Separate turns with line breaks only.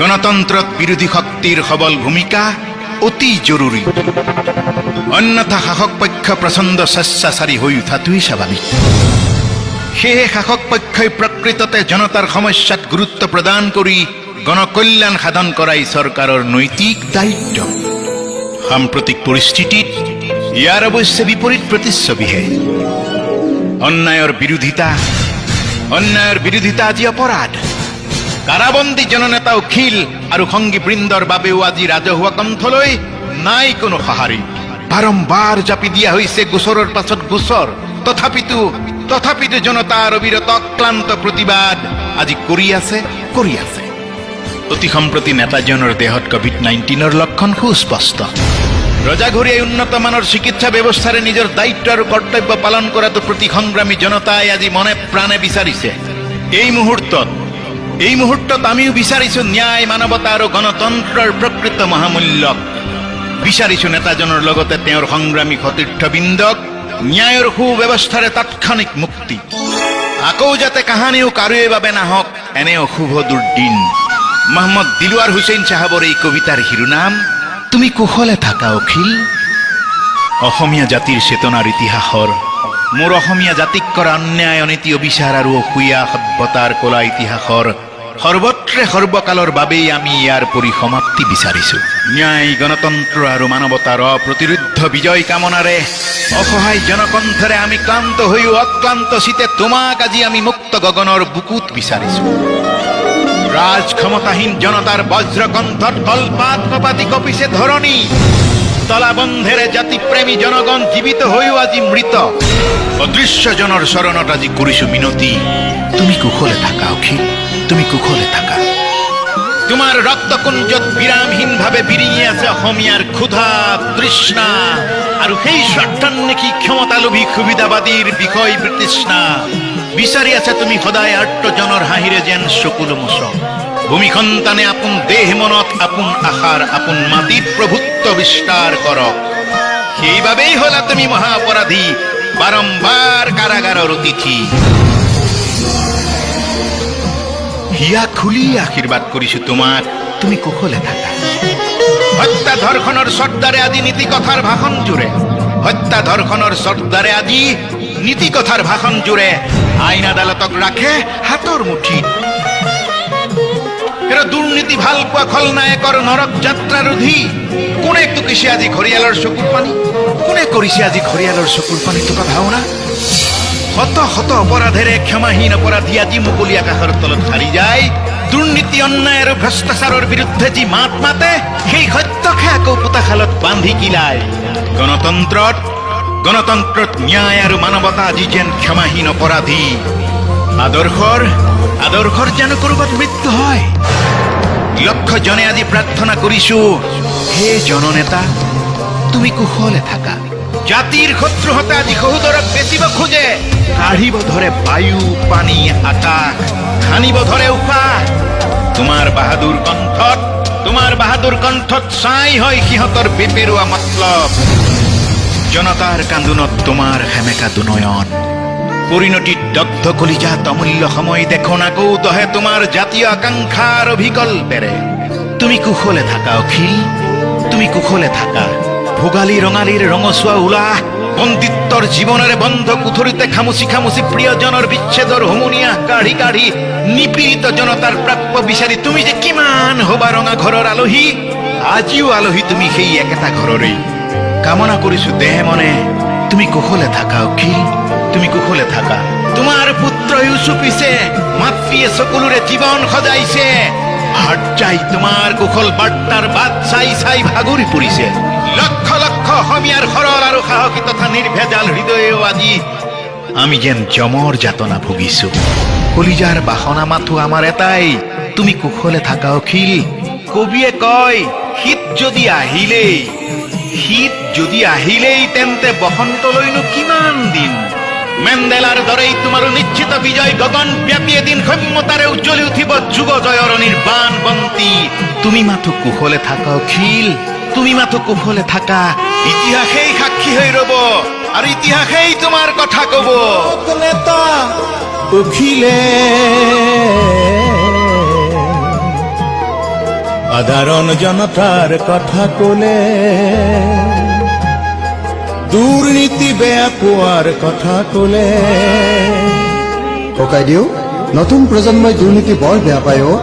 গণতন্ত্ৰত বিৰোধী শক্তিৰ সবল ভূমিকা অতি জৰুৰী অন্যথা শাসক পক্ষ প্ৰচণ্ড স্বেচ্ছাচাৰী হৈ উঠাটোৱেই স্বাভাৱিক। সেয়ে শাসক পক্ষই প্ৰকৃততে জনতাৰ সমস্যাত গুৰুত্ব প্ৰদান কৰি গণকল্যাণ সাধন কৰাই চৰকাৰৰ নৈতিক দায়িত্ব। সাম্প্ৰতিক পৰিস্থিতিত ইয়াৰ অৱশ্যে বিপৰীত প্ৰতিচ্ছবিহে। অন্যায়ৰ বিৰোধিতা অন্যায়ৰ বিৰোধিতা আজি অপৰাধ। কাৰাবন্দী জননেতা অখিল আৰু সংগীবৃন্দৰ বাবেও আজি ৰাজহুৱা কণ্ঠলৈ নাই কোনো সঁহাৰি বাৰম্বাৰ জাপি দিয়া হৈছে গোচৰৰ পাছত গোচৰ। তথাপিতো তথাপিতো জনতাৰ অবিৰত অক্লান্ত প্ৰতিবাদ আজি কৰি আছে কৰি আছে। অতি সম্প্ৰতি নেতাজনৰ দেহত কভিড নাইণ্টিনৰ লক্ষণ সুস্পষ্ট। উন্নত মানৰ চিকিৎসা ব্যৱস্থাৰে নিজৰ দায়িত্ব আৰু কৰ্তব্য পালন কৰাটো প্ৰতি সংগ্ৰামী জনতাই আজি মনে প্ৰাণে বিচাৰিছে। এই মুহূৰ্তত এই মুহূৰ্তত আমিও বিচাৰিছো ন্যায়, মানৱতা আৰু গণতন্ত্ৰৰ প্ৰকৃত মহামূল্যক। বিচাৰিছো নেতাজনৰ লগতে তেওঁৰ সংগ্ৰামী সতীৰ্থবৃন্দক ন্যায়ৰ তাৎক্ষণিক মুক্তি। আকৌ যাতে কাহানিও কাৰোৰে বাবে নাহক এনে অশুভ দুৰ্দিন। মহম্মদ দিলৱাৰ হুছেইন চাহাবৰ এই কবিতাৰ শিৰোনাম, তুমি কুশলে থাকা, অখিল। অসমীয়া জাতিৰ চেতনাৰ ইতিহাসৰ, মোৰ অসমীয়া জাতিক কৰা অন্যায়, অনীতি, অবিচাৰ আৰু অসূয়া সভ্যতাৰ কলা ইতিহাসৰ সৰ্বত্ৰে সৰ্বকালৰ বাবেই আমি ইয়াৰ পৰিসমাপ্তি বিচাৰিছো। ন্যায়, গণতন্ত্ৰ আৰু মানৱতাৰ অপ্ৰতিৰোধ বিজয় কামনাৰে অসহায় জনকণ্ঠৰে আমি ক্লান্ত হৈও অক্লান্ত চিতে তোমাক আজি আমি মুক্ত গগনৰ বুকুত বিচাৰিছো। ৰাজ ক্ষমতাহীন জনতাৰ বজ্ৰকণ্ঠত কলপাত কপাতি কপিছে ধৰণী। তলাবন্ধেৰে জাতিপ্ৰেমী জনগণ জীৱিত হৈও আজি মৃত। অদৃশ্যজনৰ চৰণত আজি কৰিছো মিনতি। তুমি কুশলে থাকা, অখিল, তুমি কুশলে থাকা। তোমাৰ ৰক্তকুঞ্জত বিৰামহীনভাৱে বিৰিঙি আছে অসমীয়াৰ ক্ষুধা, তৃষ্ণা, আৰু সেই স্বাৰ্থন্বেষী ক্ষমতালোভী সুবিধাবাদীৰ বিষয় বিতৃষ্ণা বিচাৰি আছে তুমি সদায় আৰ্তজনৰ হাঁহিৰে যেন চকুলো মুচ ভূমি সন্তানে আপোন দেহ মনত, আপোন আশাৰ আপোন মাটিত প্ৰভুত্ব বিস্তাৰ কৰক সেইবাবেই হলা তুমি মহা অপৰাধী বাৰম্বাৰ কাৰাগাৰৰ অতিথি। হিয়া খুলি আশীৰ্বাদ কৰিছো তোমাক তুমি কুশলে থাকা। হত্যা ধৰ্ষণৰ চৰ্দাৰে আজি নীতি কথাৰ ভাষণ জোৰে হত্যা ধৰ্ষণৰ চৰ্দাৰে আজি নীতি কথাৰ ভাষণ জোৰে আইন আদালতক ৰাখে হাতৰ মুঠিত এরা দুর্নীতি ভালো পোৱা খলনায়কৰ নৰক যাত্ৰাৰোধী কোনে টুকিছে আজি ঘৰিয়ালৰ চকুৰ পানী? কোনে কৰিছে আজি ঘৰিয়ালৰ চকুৰ পানী টকা ভাওনা? শত শত অপৰাধেৰে ক্ষমাহীন অপৰাধী আজি মুকলি আকাশৰ তলত হাৰি যায়। দুৰ্নীতি অন্যায় আৰু ভ্ৰষ্টাচাৰৰ বিৰুদ্ধে যি মাত মাতে, সেই সত্যকে আকৌ পোতাশালত বান্ধি কিলায় গণতন্ত্ৰত গণতন্ত্ৰত ন্যায় আৰু মানৱতা আজি যেন ক্ষমাহীন অপৰাধী আদৰ্শৰ আদৰ্শৰ যেন কৰবাত মৃত্যু হয়। লক্ষ জনে আজি প্ৰাৰ্থনা কৰিছো হে জননেতা, তুমি কুশলে থাকা। জাতিৰ শত্ৰুহতে আজি সহোদৰক বেচিব খোজে। কাঢ়িব ধৰে বায়ু, পানী, আকাশ। খানিব ধৰে উশাহ তোমাৰ বাহাদুৰ কণ্ঠত তোমাৰ বাহাদুৰ কণ্ঠত ছাই হয় সিহঁতৰ বেপেৰুৱা মতলব। জনতাৰ কান্দোনত তোমাৰ সেমেকা দুনয়ন। পৰিণতিত দগ্ধ কলিজা অমূল্য সময় দেখোন আকৌ দহে তোমাৰ জাতীয় আকাংক্ষাৰ অভিকল্পেৰে তুমি কুশলে থাকা অখিল, তুমি কুশলে থাকা। ভোগালী ৰঙালীৰ ৰঙচুৱা উলাহ বন্দিত্বৰ জীৱনেৰে বন্ধ কুঠৰিতে খামুচি খামুচি প্ৰিয়জনৰ বিচ্ছেদৰ হুমুনিয়াহ কাঢ়ি কাঢ়ি নিপীড়িত জনতাৰ প্ৰাপ্য বিচাৰি তুমি যে কিমান হবা ৰঙা ঘৰৰ আলহী, আজিও আলহী তুমি সেই একেটা ঘৰৰেই কামনা কৰিছো দেহ মনে, তুমি কুশলে থাকা অখিল তুমি কুশলে থাকা। তোমাৰ পুত্ৰ ইউচুফিছে মাতৃয়ে চকুলোৰে জীৱন সজাইছে চাই তোমাৰ কুশল বাৰ্তাৰ বাট চাই চাই ভাগৰি পৰিছে লক্ষ লক্ষ অসমীয়াৰ সৰল আৰু সাহসী তথা নিৰ্ভেজাল হৃদয়েও আজি। আমি যেন যমৰ যাতনা ভুগিছো। কলিজাৰ বাসনা মাথো আমাৰ এটাই তুমি কুশলে থাকা অখিল। কবিয়ে কয়, শীত যদি আহিলেই। শীত যদি আহিলেই তেন্তে বসন্তলৈনো কিমান দিন? মেণ্ডেলাৰ দৰেই তোমাৰো নিশ্চিত বিজয় গগন ব্যাপী এদিন সৌম্যতাৰে উজ্জ্বলি উঠিব যুগ জয়ৰ নিৰ্বাণ বন্তি। তুমি মাথো কুশলে থাকা অখিল, তুমি মাথো কুশলে থাকা। ইতিহাসেই সাক্ষী হৈ ৰব আৰু ইতিহাসেই তোমাৰ কথা কব।
নেতা উঠিলে
সাধারণ জনতাৰ কথা কলে। দুৰ্নীতি বেয়া পোৱাৰ কথা কলে
ককাইদেউ নতুন প্ৰজন্মই দুৰ্নীতি বৰ বেয়া পায় অ'